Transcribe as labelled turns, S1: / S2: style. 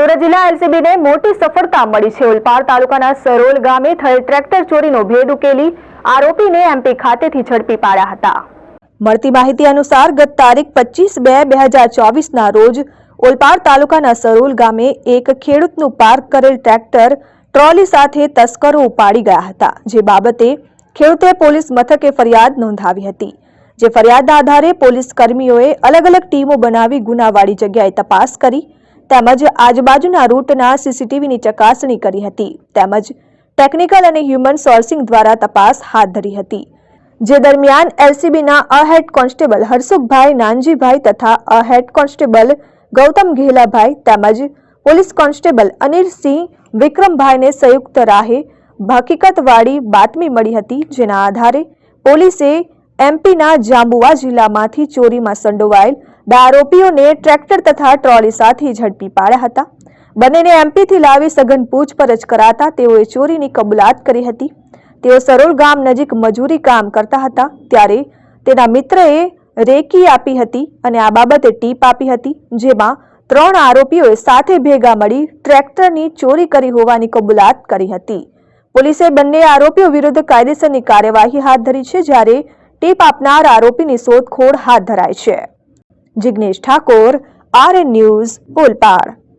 S1: સુરત જિલ્લા એલસીબીને મોટી સફળતા મળી છે. ઓલપાડ તાલુકાના સરોલ ગામે થયેલ ટ્રેક્ટર ચોરીનો ભેદ ઉકેલી આરોપીને એમપી ખાતેથી ઝડપી પાડ્યા હતા. મળતી માહિતી અનુસાર ગત તારીખ પચીસ બે બે હજાર ચોવીસના રોજ ઓલપાડ તાલુકાના સરોલ ગામે એક ખેડૂતનું પાર્ક કરેલ ટ્રેક્ટર ટ્રોલી સાથે તસ્કરો ઉપાડી ગયા હતા, જે બાબતે ખેડૂતે પોલીસ મથકે ફરિયાદ નોંધાવી હતી. જે ફરિયાદના આધારે પોલીસ કર્મીઓએ અલગ અલગ ટીમો બનાવી ગુનાવાળી જગ્યાએ તપાસ કરી તેમજ આજુબાજુના રૂટના સીસીટીવીની ચકાસણી કરી હતી. તેમજ ટેકનિકલ અને હ્યુમન સોર્સિંગ દ્વારા તપાસ હાથ ધરી હતી. જે દરમિયાન એલસીબીના અ હેડ કોન્સ્ટેબલ હરસુખભાઈ નાનજીભાઈ તથા અ હેડ કોન્સ્ટેબલ ગૌતમ ઘેલાભાઈ તેમજ પોલીસ કોન્સ્ટેબલ અનિલસિંહ વિક્રમભાઈને સંયુક્ત રાહે હકીકતવાળી બાતમી મળી હતી, જેના આધારે પોલીસે એમપીના જાંબુવા જિલ્લામાંથી ચોરીમાં સંડોવાયેલ બે આરોપીઓને ટ્રેક્ટર તથા ટ્રોલી સાથે ઝડપી પાડ્યા હતા. બંનેને એમપીથી લાવી સઘન પૂછપરછ કરાતા તેઓએ ચોરીની કબૂલાત કરી હતી. તેઓ સરોલ ગામ નજીક મજૂરી કામ કરતા હતા. ત્યારે તેના મિત્રએ રેકી આપી હતી અને આ બાબતે ટીપ આપી હતી, જેમાં ત્રણ આરોપીઓએ સાથે ભેગા મળી ટ્રેક્ટરની ચોરી કરી હોવાની કબૂલાત કરી હતી. પોલીસે બંને આરોપીઓ વિરુદ્ધ કાયદેસરની કાર્યવાહી હાથ ધરી છે, જ્યારે ટીપ આપનાર આરોપીની શોધખોળ હાથ ધરાઈ છે. Jignesh Thakor R N news Olpad